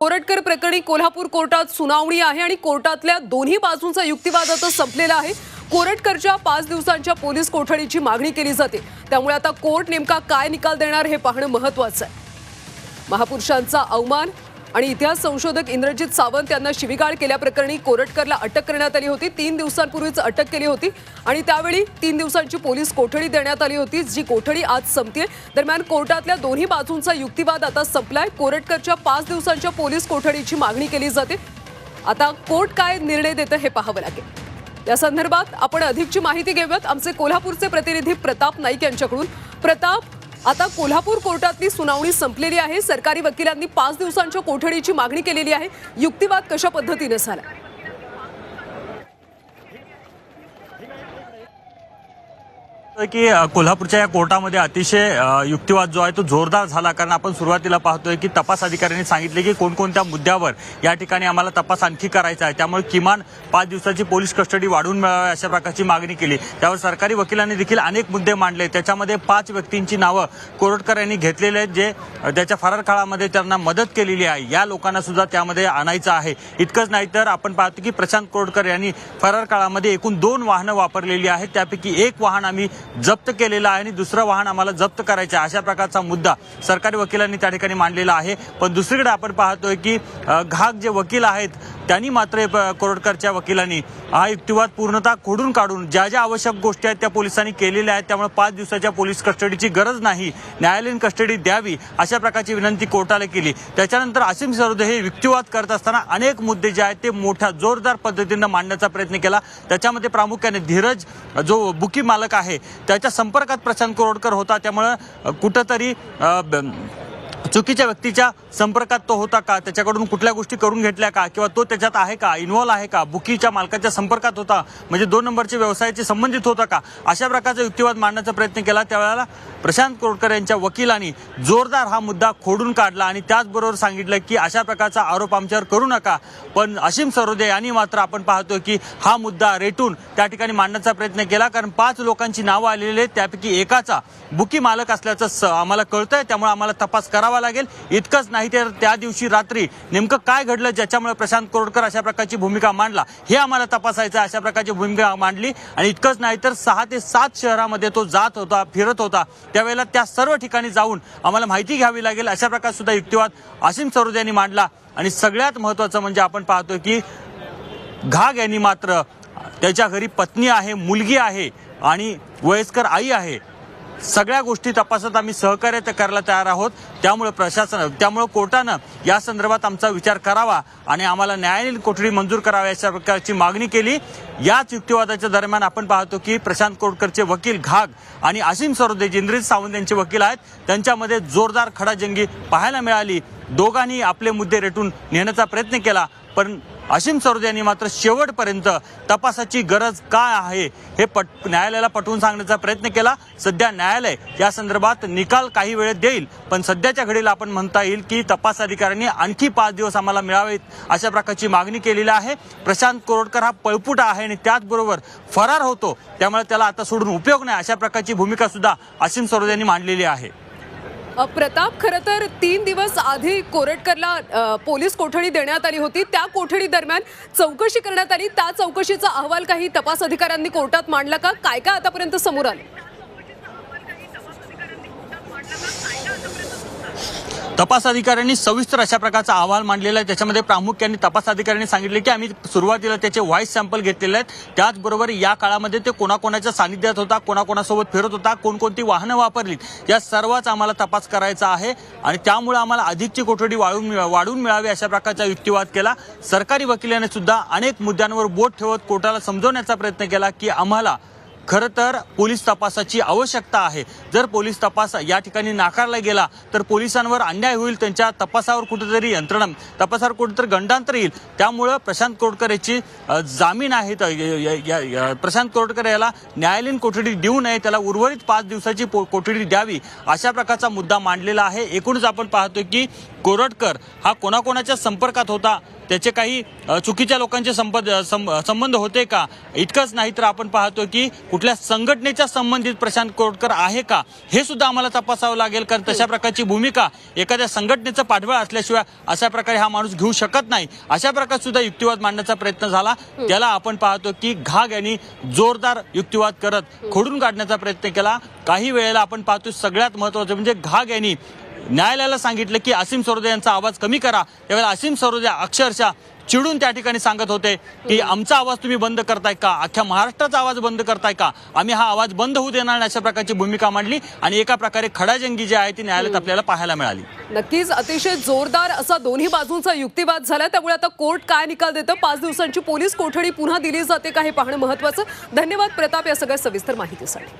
कोरटकर प्रकरणी कोल्हापूर कोर्टात सुनावणी आहे आणि कोर्टातल्या दोन्ही बाजूंचा युक्तिवाद आता संपलेला आहे. कोरटकरच्या पाच दिवसांच्या पोलीस कोठडीची मागणी केली जाते. त्यामुळे आता कोर्ट नेमका काय निकाल देणार हे पाहणं महत्वाचं आहे. महापुरुषांचा अवमान आणि इतिहास संशोधक इंद्रजित सावंत यांना शिवीगाळ केल्याप्रकरणी कोरटकरला अटक करण्यात आली होती. तीन दिवसांपूर्वीच अटक केली होती आणि त्यावेळी तीन दिवसांची पोलीस कोठडी देण्यात आली होती जी कोठडी आज संपते दरम्यान कोर्टातल्या दोन्ही बाजूंचा युक्तिवाद आता संपलाय. कोरटकरच्या पाच दिवसांच्या पोलीस कोठडीची मागणी केली जाते. आता कोर्ट काय निर्णय देतं हे पाहावं लागेल. या संदर्भात आपण अधिकची माहिती घेऊयात. आमचे कोल्हापूरचे प्रतिनिधी प्रताप नाईक यांच्याकडून. प्रताप आता कोल्हापूर कोर्टातली सुनावणी संपलेली आहे. सरकारी वकिलांनी पाच दिवसांच्या कोठडीची मागणी केलेली आहे. युक्तिवाद कशा पद्धतीने झाला? की कोल्हापूरच्या या कोर्टामध्ये अतिशय युक्तिवाद जो आहे तो जोरदार झाला. कारण आपण सुरुवातीला पाहतोय की तपास अधिकाऱ्यांनी सांगितले की कोणकोणत्या मुद्द्यावर या ठिकाणी आम्हाला तपास आणखी करायचा आहे. त्यामुळे किमान पाच दिवसाची पोलीस कस्टडी वाढवून मिळावी अशा प्रकारची मागणी केली. त्यावर सरकारी वकिलांनी देखील अनेक मुद्दे मांडले. त्याच्यामध्ये पाच व्यक्तींची नावं कोरटकर यांनी घेतलेले आहेत जे त्याच्या फरार काळामध्ये त्यांना मदत केलेली आहे. या लोकांना सुद्धा त्यामध्ये आणायचं आहे. इतकंच नाही तर आपण पाहतो की प्रशांत कोरटकर यांनी फरार काळामध्ये एकूण दोन वाहनं वापरलेली आहेत. त्यापैकी एक वाहन आम्ही जप्त केलेलं आहे आणि दुसरं वाहन आम्हाला जप्त करायचं आहे. अशा प्रकारचा मुद्दा सरकारी वकिलांनी त्या ठिकाणी मांडलेला आहे. पण दुसरीकडे आपण पाहतोय की अ, घाग जे वकील आहेत त्यांनी मात्र प- कोरटकरच्या वकिलांनी हा युक्तिवाद पूर्णतः खोडून काढून ज्या ज्या आवश्यक गोष्टी आहेत त्या पोलिसांनी केलेल्या आहेत त्यामुळे पाच दिवसाच्या पोलीस कस्टडीची गरज नाही न्यायालयीन कस्टडी द्यावी अशा प्रकारची विनंती कोर्टाला केली. त्याच्यानंतर असीम सरोदे हे युक्तिवाद करत असताना अनेक मुद्दे जे आहेत ते मोठ्या जोरदार पद्धतीनं मांडण्याचा प्रयत्न केला. त्याच्यामध्ये प्रामुख्याने धीरज जो बुकी मालक आहे त्याच्या संपर्कात प्रशांत कोरडकर होता. त्यामुळं कुठंतरी ब- चुकीच्या व्यक्तीच्या संपर्कात तो होता का? त्याच्याकडून कुठल्या गोष्टी करून घेतल्या का? किंवा तो त्याच्यात आहे का? इन्व्हॉल्व आहे का? बुकीच्या मालकाच्या संपर्कात होता? म्हणजे दोन नंबरच्या व्यवसायाशी संबंधित होता का? अशा प्रकारचा युक्तिवाद मांडण्याचा प्रयत्न केला. त्यावेळेला प्रशांत कोरटकर यांच्या वकिलांनी जोरदार हा मुद्दा खोडून काढला आणि त्याचबरोबर सांगितलं की अशा प्रकारचा आरोप आमच्यावर करू नका. पण असीम सरोदे यांनी मात्र आपण पाहतो की हा मुद्दा रेटून त्या ठिकाणी मांडण्याचा प्रयत्न केला. कारण पाच लोकांची नावं आलेली आहेत. त्यापैकी एकाचा बुकी मालक असल्याचं स- आम्हाला कळतंय. त्यामुळे आम्हाला तपास करावा लागेल. इतकंच नाही तर त्या दिवशी रात्री नेमकं काय घडलं ज्याच्यामुळे प्रशांत कोरटकर अशा प्रकारची भूमिका मांडला हे आम्हाला तपासायचं अशा प्रकारची भूमिका मांडली आणि इतकंच नाही तर सहा ते सात शहरामध्ये तो जात होता फिरत होता. त्यावेळेला त्या सर्व ठिकाणी जाऊन आम्हाला माहिती घ्यावी लागेल. अशा प्रकार सुद्धा युक्तिवाद असीम सरोदे यांनी मांडला. आणि सगळ्यात महत्वाचं म्हणजे आपण पाहतोय की घाग यांनी मात्र त्याच्या घरी पत्नी आहे मुलगी आहे आणि वयस्कर आई आहे. सगळ्या गोष्टी तपासत आम्ही सहकार्य करायला तयार आहोत. त्यामुळे प्रशासन त्यामुळे कोर्टानं या संदर्भात आमचा विचार करावा आणि आम्हाला न्यायालयीन कोठडी मंजूर करावी अशा प्रकारची मागणी केली. याच युक्तिवादाच्या दरम्यान आपण पाहतो की प्रशांत कोटकरचे वकील घाग आणि असीम सरोदे जिंद्रित सावंत यांचे वकील आहेत त्यांच्यामध्ये जोरदार खडाजंगी पाहायला मिळाली. दोघांनी आपले मुद्दे रेटून नेण्याचा प्रयत्न केला पण असीम सरोदे यांनी मात्र शेवटपर्यंत तपासाची गरज काय आहे हे पट न्यायालयाला पटवून सांगण्याचा प्रयत्न केला. सध्या न्यायालय या संदर्भात निकाल काही वेळेत देईल पण सध्याच्या घडीला आपण म्हणता येईल की तपास अधिकाऱ्यांनी आणखी पाच दिवस आम्हाला मिळावेत अशा प्रकारची मागणी केलेली आहे. प्रशांत कोरोडकर हा पळपुटा आहे आणि त्याचबरोबर फरार होतो त्यामुळे त्याला आता सोडून उपयोग नाही अशा प्रकारची भूमिका सुद्धा असीम सरोदे यांनी मांडलेली आहे. प्रताप खरं तर तीन दिवस आधी कोरटकरला पोलीस कोठडी देण्यात आली होती. त्या कोठडी दरम्यान चौकशी करण्यात आली. त्या चौकशीचा अहवाल काही तपास अधिकाऱ्यांनी कोर्टात मांडला का? काय काय आतापर्यंत समोर आलं? तपास अधिकाऱ्यांनी सविस्तर अशा प्रकारचा अहवाल मांडलेला आहे. त्याच्यामध्ये प्रामुख्याने तपास अधिकाऱ्यांनी सांगितले की आम्ही सुरुवातीला त्याचे व्हॉइस सॅम्पल घेतलेले आहेत. त्याचबरोबर या काळामध्ये ते कोणाकोणाच्या सानिध्यात होता कोणाकोणासोबत फिरत होता कोणकोणती वाहनं वापरलीत या सर्वच आम्हाला तपास करायचा आहे. आणि त्यामुळे आम्हाला अधिकची कोठडी वाढून वाढून मिळावी अशा प्रकारचा युक्तिवाद केला. सरकारी वकिलाने सुद्धा अनेक मुद्द्यांवर बोट ठेवत कोर्टाला समजवण्याचा प्रयत्न केला की आम्हाला खरं तर पोलीस तपासाची आवश्यकता आहे. जर पोलीस तपास या ठिकाणी नाकारला गेला तर पोलिसांवर अन्याय होईल त्यांच्या तपासावर कुठेतरी यंत्रणा तपासावर कुठेतरी गंडांतर येईल. त्यामुळं प्रशांत कोटकर याची जामीन आहेत य- य- य- प्रशांत कोटकर याला न्यायालयीन कोठडी देऊ नये त्याला उर्वरित पाच दिवसाची पो- कोठडी द्यावी अशा प्रकारचा मुद्दा मांडलेला आहे. एकूणच आपण पाहतोय की कोरटकर हा कोणाकोणाच्या संपर्कात होता त्याचे काही चुकीच्या लोकांचे संपद सं- संबंध होते का? इतकंच नाही तर आपण पाहतो की कुठल्या संघटनेच्या संबंधित प्रशांत कोरटकर आहे का? हे सुद्धा आम्हाला तपासावं लागेल कारण तशा प्रकारची भूमिका एखाद्या संघटनेचं पाठबळ असल्याशिवाय अशा प्रकारे हा माणूस घेऊ शकत नाही. अशा प्रकारे सुद्धा युक्तिवाद मांडण्याचा प्रयत्न झाला. त्याला आपण पाहतो की घाग यांनी जोरदार युक्तिवाद करत खोडून काढण्याचा प्रयत्न केला. काही वेळेला आपण पाहतो सगळ्यात महत्वाचं म्हणजे घाग यांनी न्यायालयाला सांगितलं की असीम सरोदे यांचा आवाज कमी करा. त्यावेळेला असीम सरोदे अक्षरशः चिडून त्या ठिकाणी सांगत होते की आमचा आवाज तुम्ही बंद करताय का? अख्ख्या महाराष्ट्राचा आवाज बंद करताय का? आम्ही हा आवाज बंद होऊ देणार नाही अशा प्रकारची भूमिका मांडली आणि एका प्रकारे खडाजंगी जी आहे ती न्यायालयात आपल्याला पाहायला मिळाली. नक्कीच अतिशय जोरदार असा दोन्ही बाजूंचा युक्तिवाद झाला. त्यामुळे आता कोर्ट काय निकाल देतं? पाच दिवसांची पोलीस कोठडी पुन्हा दिली जाते का हे पाहणं महत्वाचं. धन्यवाद प्रताप या सगळ्या सविस्तर माहितीसाठी.